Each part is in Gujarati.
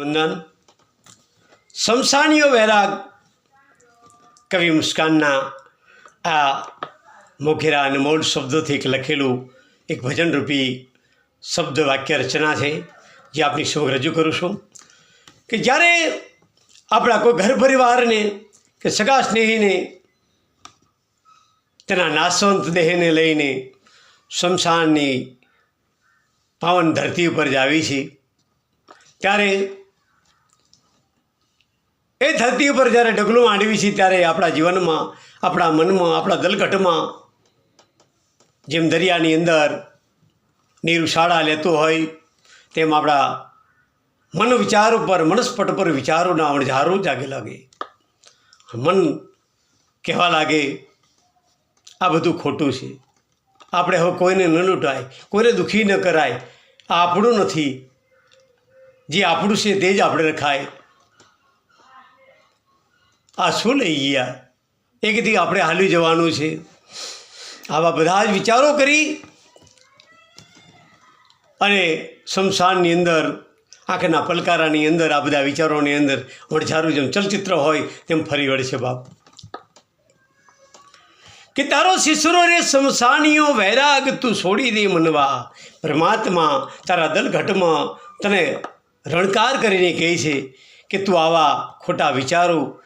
વંદન. શમશાનીયો વૈરાગ. કવિ મુસ્કાનના આ મોઘેરા અને મોલ શબ્દોથી એક લખેલું એક ભજનરૂપી શબ્દ વાક્ય રચના છે, જે આપની સમક્ષ રજૂ કરું છું. કે જ્યારે આપણા કોઈ ઘર પરિવારને કે સગા સ્નેહીને તેના નાશવંત દેહને લઈને શમશાનની પાવન ધરતી ઉપર જ આવી છે, ત્યારે એ ધરતી ઉપર જ્યારે ડગલું માંડવી છે ત્યારે આપણા જીવનમાં, આપણા મનમાં, આપણા દલકટમાં જેમ દરિયાની અંદર નીર લેતો લેતું હોય, તેમ આપણા મન વિચાર ઉપર, મનસ્પટ પર વિચારોના અણઝારો જાગે લાગે. મન કહેવા લાગે, આ બધું ખોટું છે. આપણે હવે કોઈને ન લૂંટાય, કોઈને દુઃખી ન કરાય, આ આપણું નથી. જે આપણું છે તે જ આપણે રખાય. આ શું લઈ ગયા. એકથી આપણે હાલી જવાનું છે. આવા બધા જ વિચારો કરી અને શમશાનની અંદર, આંખના પલકારાની અંદર, આ બધા વિચારોની અંદર વણઝારું જેમ ચલચિત્ર હોય, તેમ ફરી વળશે બાપ. કે તારો શિશરો રે, શમશાનીઓ વૈરાગ તું છોડી દે મનવા. પરમાત્મા તારા દલઘટમાં તને રણકાર કરીને કહે છે કે તું આવા ખોટા વિચારો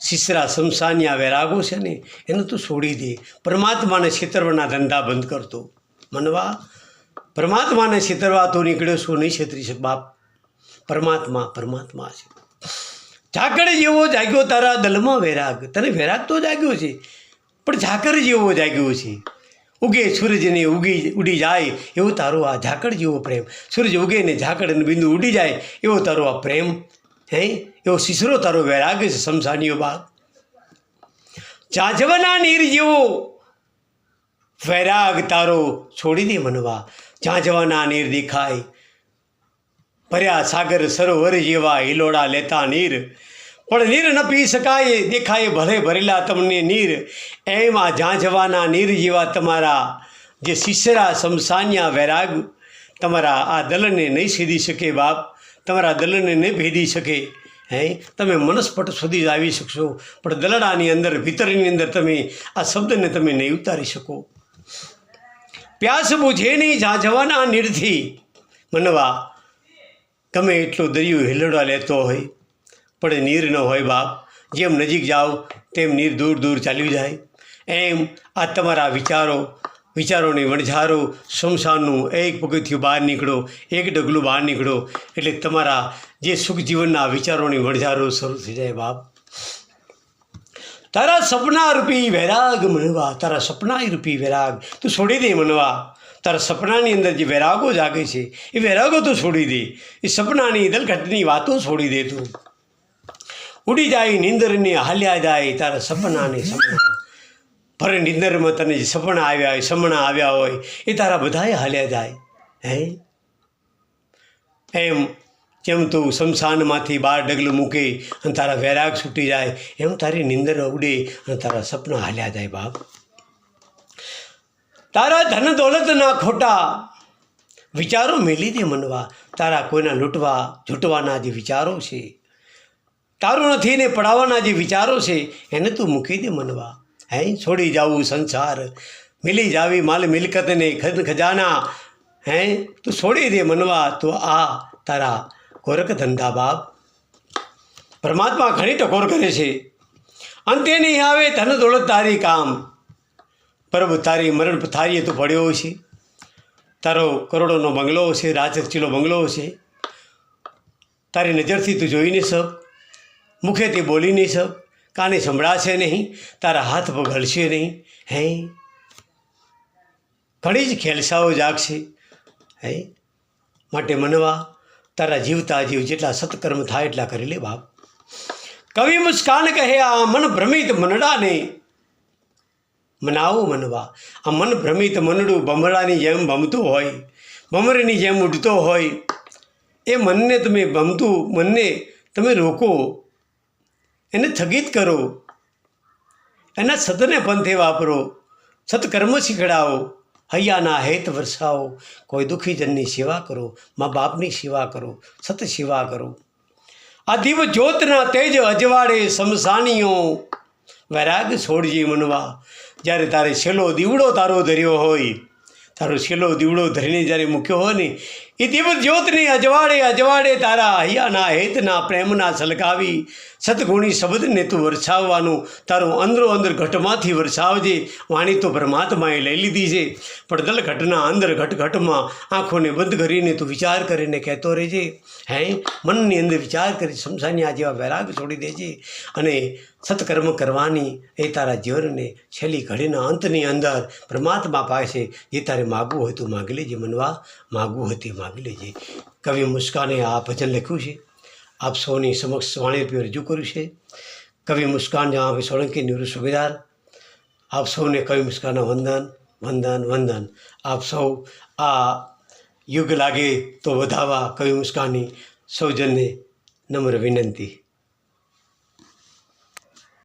શિશરા શમશાનિયા વૈરાગો છે ને, એને તું છોડી દે. પરમાત્માને છેતરવાના ધંધા બંધ કરતો મનવા, પરમાત્માને છેતરવા તો નીકળ્યો શું નહીં છેતરી છે બાપ. પરમાત્મા પરમાત્મા છે. ઝાકળ જેવો જાગ્યો તારા દલમાં વૈરાગ. તને વૈરાગ તો જાગ્યો છે, પણ ઝાકર જેવો જાગ્યો છે. ઉગે, સૂરજને ઉગી, ઉડી જાય એવો તારો આ ઝાકળ જેવો પ્રેમ. સૂરજ ઉગે ને ઝાકળ અને બિંદુ ઉડી જાય એવો તારો આ પ્રેમ. હે? એવો સિસરો તારો વૈરાગ છે શમશાનીઓ બાગ ચાંચવાના નીર જેવો વૈરાગ તારો છોડી દે મનવા. ચાંચવાના નીર દેખાય. ભર્યા સાગર સરોવર જેવા હિલોડા લેતા નીર. પણ નીર ન પી શકાય, દેખાય ભલે ભરેલા તમને નીર. એમ આ ઝાંઝવાના નીર જેવા તમારા જે શિશરા શમશાનિયા વૈરાગ તમારા આ દલને નહીં સીધી શકે બાપ. તમારા દલને નહીં ભેદી શકે, હે? તમે મનસ્પટ સુધી જ આવી શકશો. પણ દલડાની અંદર, ભીતરની અંદર તમે આ શબ્દને તમે નહીં ઉતારી શકો. પ્યાસ બુઝે નહીં ઝાંઝવાના નીરથી મનવા, ગમે એટલો દરિયો હિલડવા લેતો હોય પણ નીર ન હોય બાપ. જેમ નજીક જાઓ, તેમ નીર દૂર દૂર ચાલ્યું જાય. એમ આ તમારા વિચારો વિચારોની વણઝારો, શમશાનનું એક પગથિયું બહાર નીકળો, એક ડગલું બહાર નીકળો. એટલે તમારા જે સુખ જીવનના વિચારોની વણઝારો શરૂ થઈ જાય બાપ. તારા સપના રૂપી વૈરાગ મનવા, તારા સપના રૂપી વૈરાગ. તું છોડી દે મનવા. તારા સપનાની અંદર જે વૈરાગો જાગે છે, એ વૈરાગો તું છોડી દે. એ સપનાની દલઘટની વાતો છોડી દે તું. ઉડી જાય, નીંદરને હાલ્યા જાય તારા સપનાને સપના ભર નિંદરમાં તને જે સપના આવ્યા હોય, સમણા આવ્યા હોય, એ તારા બધાએ હાલ્યા જાય. હે? એમ, જેમ તું શમશાનમાંથી બાર ડગલું મૂકે અને તારા વૈરાગ છૂટી જાય, એમ તારી નિંદર ઉડે અને તારા સપના હાલ્યા જાય બાપ. તારા ધન દોલતના ખોટા વિચારો મેલી દે મનવા. તારા કોઈના લૂંટવા ઝૂંટવાના જે વિચારો છે, તારું નથી ને પડાવવાના જે વિચારો છે, એને તું મૂકી દે મનવા. હે? છોડી જાવું સંસાર. મિલી જાવી માલ મિલકતને ખજ ખજાના. હે? તું છોડી દે મનવા. તો આ તારા ગોરખ ધંધા બાપ. પરમાત્મા ઘણી ટકોર કરે છે. અંતે નહીં આવે ધન દોલત તારી કામ. પ્રભુ, તારી મરણ પથારીએ તું પડ્યો છે. તારો કરોડોનો બંગલો છે, રાજચીલો બંગલો છે. તારી નજરથી તું જોઈ નહીં શક. મુખેથી બોલી નહીં શક. કાને સંભળાશે નહીં? તારા હાથ પગળશે નહીં? હે? ઘણી જ ખેલસાઓ જાગશે. હે? માટે મનવા, તારા જીવતા જીવ જેટલા સત્કર્મ થાય એટલા કરી લે બાપ. કવિ મુસ્કાન કહે, આ મન ભ્રમિત મનડાને. મનાવો મનવા, આ મન ભ્રમિત મનડું ભમરાની જેમ ભમતું હોય ભમરની જેમ ઉડતો હોય. એ મનને તમે ભમતું મનને તમે રોકો. એને સ્થગિત કરો. એના સતને પંથે વાપરો. સત્કર્મ શીખડાવો. હૈયાના હેત વરસાવો. કોઈ દુઃખીજનની સેવા કરો. મા બાપની સેવા કરો. સત સેવા કરો. આ દિવ જ્યોતના તેજ અજવાળે સમસાનીઓ. વૈરાગ છોડજી મનવા. જ્યારે તારે છેલ્લો દીવડો તારો ધર્યો હોય તારો છેલ્લો દીવડો ધરીને જ્યારે મૂક્યો હોય ને, એ દિવ જ્યોતને, અજવાળે અજવાળે, તારા હૈયાના હેતના પ્રેમના છલકાવી સદગુણી શબ્દને તું વરસાવવાનું, તારું અંદરો અંદર ઘટમાંથી વરસાવજે, વાણી તો પરમાત્માએ લઈ લીધી છે. પણ દલ ઘટના અંદર ઘટ ઘટમાં આંખોને બંધ કરીને તું વિચાર કરીને કહેતો રહેજે. હે, મનની અંદર વિચાર કરી સમસાની આ જેવા વૈરાગ છોડી દેજે. અને સત્કર્મ કરવાની એ તારા જીવનને છેલ્લી ઘડીના અંતની અંદર પરમાત્મા પાસે જે તારે માગવું હોય તો માગી લેજે, મનવા માગવું હોય તે માગી લેજે. કવિ મુસ્કાને આ ભજન લખ્યું છે. આપ સૌની સમક્ષ વાણી રજૂ કર્યું છે. કવિ મુસ્કાન पे સોલંકી નિવૃત્ત સુબેદાર. આપ સૌને કવિ મુસ્કાનના વંદન વંદન વંદન. આપ સૌ આ યુગ લાગે તો વધાવા કવિ મુસ્કાનની સૌજન્ય નમ્ર વિનંતી.